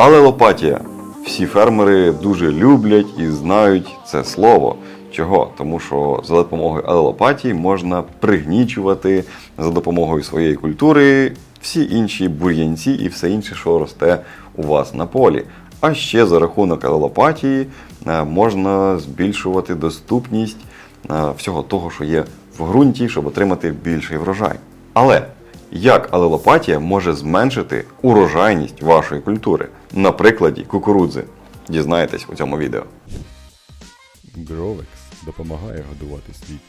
Алелопатія. Всі фермери дуже люблять і знають це слово. Чого? Тому що за допомогою алелопатії можна пригнічувати за допомогою своєї культури всі інші бур'янці і все інше, що росте у вас на полі. А ще за рахунок алелопатії е, можна збільшувати доступність е, всього того, що є в ґрунті, щоб отримати більший врожай. Але як алелопатія може зменшити урожайність вашої культури? На прикладі кукурудзи. Дізнаєтесь у цьому відео. Гровекс допомагає годувати світ.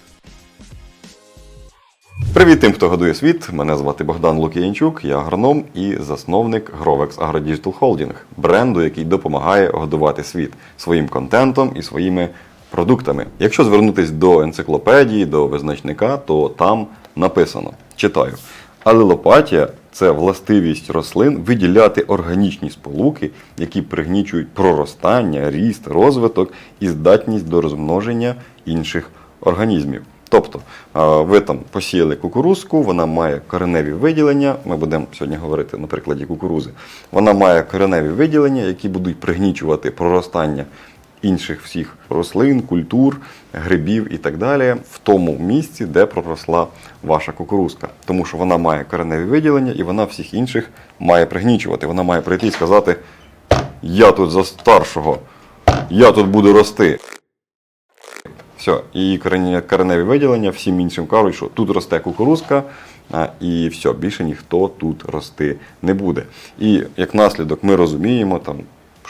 Привіт тим, хто годує світ. Мене звати Богдан Лук'янчук, я агроном і засновник Grovex AgroDigital Holding, бренду, який допомагає годувати світ своїм контентом і своїми продуктами. Якщо звернутись до енциклопедії, до визначника, то там написано: читаю. Алелопатія це властивість рослин виділяти органічні сполуки, які пригнічують проростання, ріст, розвиток і здатність до розмноження інших організмів. Тобто ви там посіяли кукурузку, вона має кореневі виділення. Ми будемо сьогодні говорити на прикладі кукурузи. Вона має кореневі виділення, які будуть пригнічувати проростання інших всіх рослин, культур, грибів і так далі в тому місці, де проросла ваша кукурузка. Тому що вона має кореневі виділення і вона всіх інших має пригнічувати. Вона має прийти і сказати: Я тут за старшого, я тут буду рости. Все, і кореневі виділення всім іншим кажуть, що тут росте кукурузка, і все, більше ніхто тут рости не буде. І як наслідок ми розуміємо, там,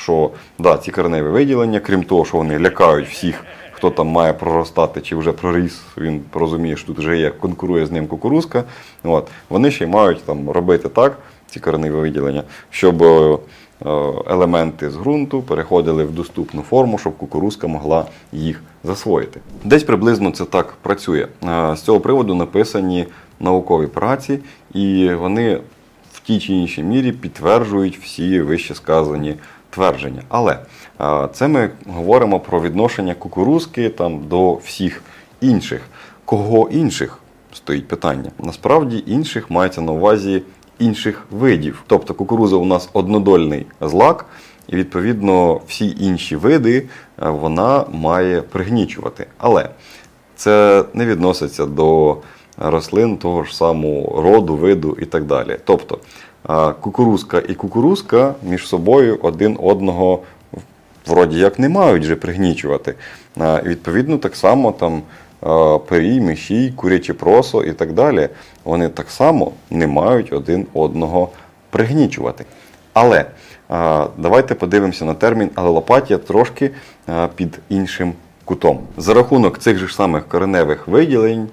що да, ці кореневі виділення, крім того, що вони лякають всіх, хто там має проростати чи вже проріс, він розуміє, що тут вже є, конкурує з ним кукурузка. От, вони ще й мають там робити так, ці кореневі виділення, щоб е, елементи з ґрунту переходили в доступну форму, щоб кукурузка могла їх засвоїти. Десь приблизно це так працює. Е, З цього приводу написані наукові праці, і вони в тій чи іншій мірі підтверджують всі вище сказані твердження. Але е, це ми говоримо про відношення кукурузки там, до всіх інших. Кого інших? Стоїть питання. Насправді інших мається на увазі інших видів. Тобто кукуруза у нас однодольний злак, і відповідно всі інші види е, вона має пригнічувати. Але це не відноситься до рослин того ж самого роду, виду і так далі. Тобто кукурузка і кукурузка між собою один одного вроді як не мають вже пригнічувати. Відповідно, так само там перій, мишій, куряче просо і так далі. Вони так само не мають один одного пригнічувати. Але давайте подивимося на термін алелопатія трошки під іншим кутом. За рахунок цих же самих кореневих виділень,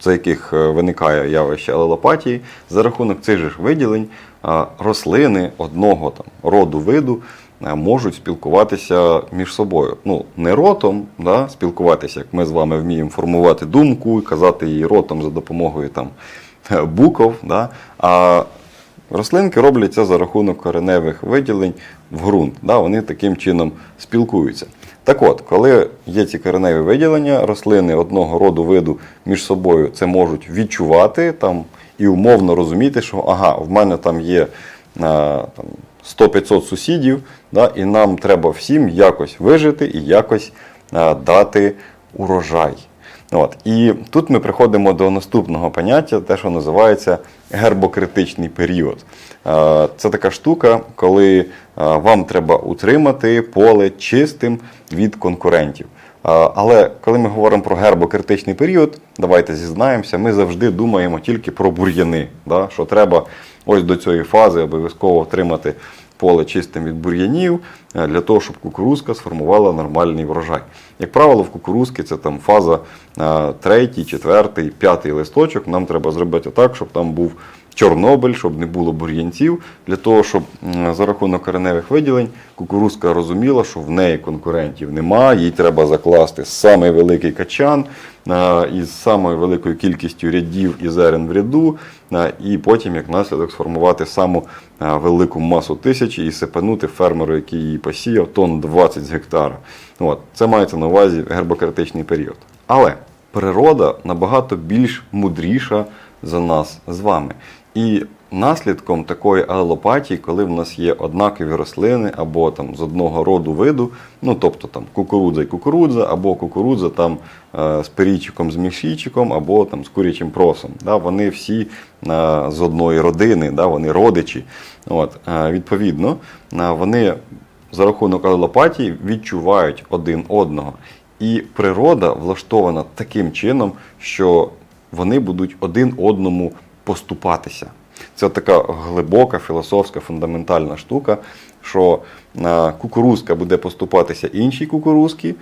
за яких е, виникає явище алелопатії, за рахунок цих же виділень е, рослини одного там роду виду е, можуть спілкуватися між собою. Ну, не ротом, да, спілкуватися, як ми з вами вміємо формувати думку і казати її ротом за допомогою там, буков, да, а Рослинки роблять це за рахунок кореневих виділень в ґрунт. Да, вони таким чином спілкуються. Так от, коли є ці кореневі виділення, рослини одного роду виду між собою це можуть відчувати там, і умовно розуміти, що ага, в мене там є там, 100-500 сусідів, да, і нам треба всім якось вижити і якось дати урожай. От. І тут ми приходимо до наступного поняття, те, що називається гербокритичний період. Е, Це така штука, коли е, вам треба утримати поле чистим від конкурентів. Е, Але коли ми говоримо про гербокритичний період, давайте зізнаємося, ми завжди думаємо тільки про бур'яни. Да? Що треба ось до цієї фази обов'язково отримати поле чистим від бур'янів для того, щоб кукурузка сформувала нормальний врожай. Як правило, в кукурузки це там фаза е, третій, четвертий, п'ятий листочок. Нам треба зробити так, щоб там був Чорнобиль, щоб не було бур'янців, для того, щоб за рахунок кореневих виділень кукурузка розуміла, що в неї конкурентів немає, їй треба закласти самий великий качан е, із самою великою кількістю рядів і зерен в ряду, е, і потім, як наслідок, сформувати саму е, велику масу тисячі і сипанути фермеру, який її посіяв, тонн 20 з гектара. От, це мається на увазі гербокритичний період. Але природа набагато більш мудріша за нас з вами. І наслідком такої алелопатії, коли в нас є однакові рослини або там з одного роду виду, ну тобто там кукурудза і кукурудза, або кукурудза там е, з перійчиком, з мішійчиком, або там з курячим просом. Да, вони всі е, з одної родини, да, вони родичі. От, е, відповідно, вони за рахунок алелопатії відчувають один одного. І природа влаштована таким чином, що вони будуть один одному поступатися. Це така глибока, філософська, фундаментальна штука, що е, кукурузка буде поступатися іншій кукурузці,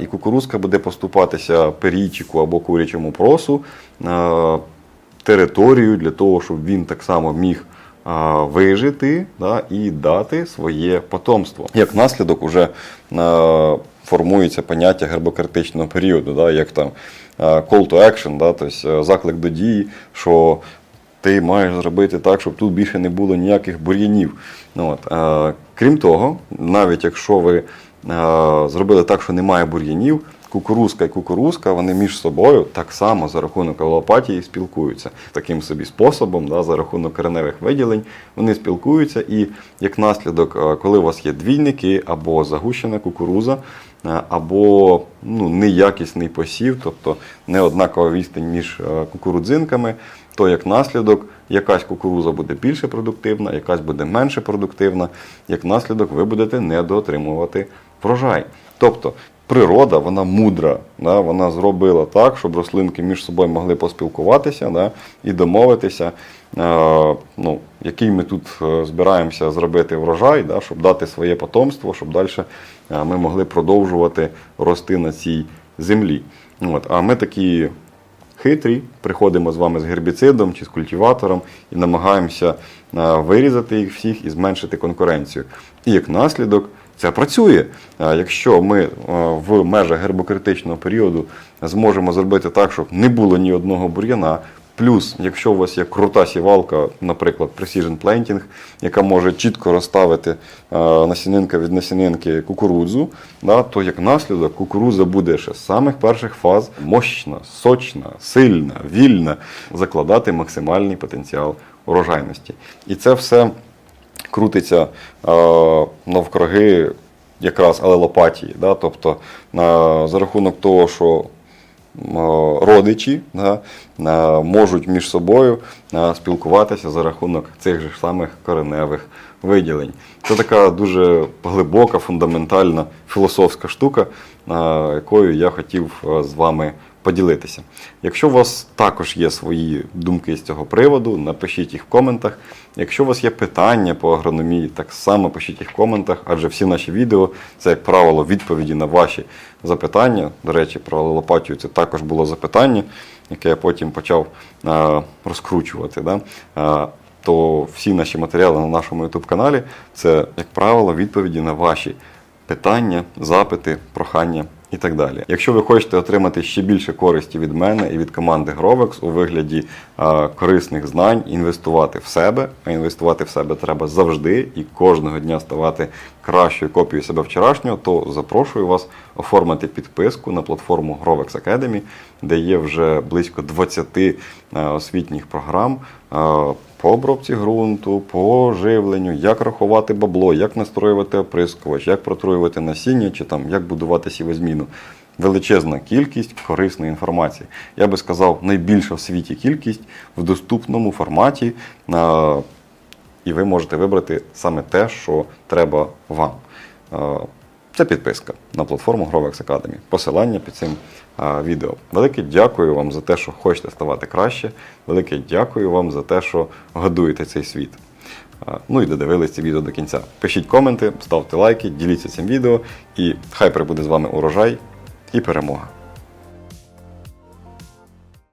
і кукурузка буде поступатися перійчику або курячому просу е, територію для того, щоб він так само міг вижити да, і дати своє потомство. Як наслідок уже формується поняття гербокритичного періоду, да, як там call to action, да, тобто заклик до дії, що ти маєш зробити так, щоб тут більше не було ніяких бур'янів. Ну, от, крім того, навіть якщо ви зробили так, що немає бур'янів, кукурузка і кукурузка, вони між собою так само за рахунок алопатії спілкуються. Таким собі способом, да, за рахунок кореневих виділень, вони спілкуються, і як наслідок, е, коли у вас є двійники або загущена кукуруза, е, або ну, неякісний посів, тобто неоднакова відстань між е, кукурудзинками, то як наслідок якась кукуруза буде більше продуктивна, якась буде менше продуктивна, як наслідок ви будете недоотримувати врожай. Тобто природа, вона мудра, да, вона зробила так, щоб рослинки між собою могли поспілкуватися да, і домовитися, е, ну, який ми тут е, збираємося зробити врожай, да, щоб дати своє потомство, щоб далі е, ми могли продовжувати рости на цій землі. От, а ми такі хитрі, приходимо з вами з гербіцидом чи з культиватором і намагаємося е, вирізати їх всіх і зменшити конкуренцію. І як наслідок це працює. Якщо ми е, в межах гербокритичного періоду зможемо зробити так, щоб не було ні одного бур'яна. Плюс, якщо у вас є крута сівалка, наприклад, Precision Planting, яка може чітко розставити е, насінинка від насінинки кукурудзу, да, то як наслідок кукурудза буде ще з самих перших фаз мощна, сочна, сильна, вільна, закладати максимальний потенціал урожайності. І це все крутиться е, навкруги якраз алелопатії. Да? Тобто е, за рахунок того, що м, родичі да, е, можуть між собою е, спілкуватися за рахунок цих же самих кореневих виділень. Це така дуже глибока, фундаментальна філософська штука, е, якою я хотів е, з вами поділитися. Якщо у вас також є свої думки з цього приводу, напишіть їх в коментах. Якщо у вас є питання по агрономії, так само пишіть їх в коментах, адже всі наші відео це, як правило, відповіді на ваші запитання. До речі, про алелопатію це також було запитання, яке я потім почав е, розкручувати. Да? Е, то всі наші матеріали на нашому YouTube каналі це, як правило, відповіді на ваші питання, запити, прохання і так далі. Якщо ви хочете отримати ще більше користі від мене і від команди Grovex у вигляді е, корисних знань, інвестувати в себе, а інвестувати в себе треба завжди і кожного дня ставати кращою копією себе вчорашнього, то запрошую вас оформити підписку на платформу Grovex Academy, де є вже близько 20 е, освітніх програм. е, по обробці ґрунту, по живленню, як рахувати бабло, як настроювати оприскувач, як протруювати насіння чи там як будувати сівозміну. Величезна кількість корисної інформації. Я би сказав, найбільша в світі кількість в доступному форматі. Е, І ви можете вибрати саме те, що треба вам. Е, Це підписка на платформу Grovex Academy. Посилання під цим відео. Велике дякую вам за те, що хочете ставати краще. Велике дякую вам за те, що годуєте цей світ. Ну і додивились це відео до кінця. Пишіть коменти, ставте лайки, діліться цим відео, і хай прибуде з вами урожай і перемога.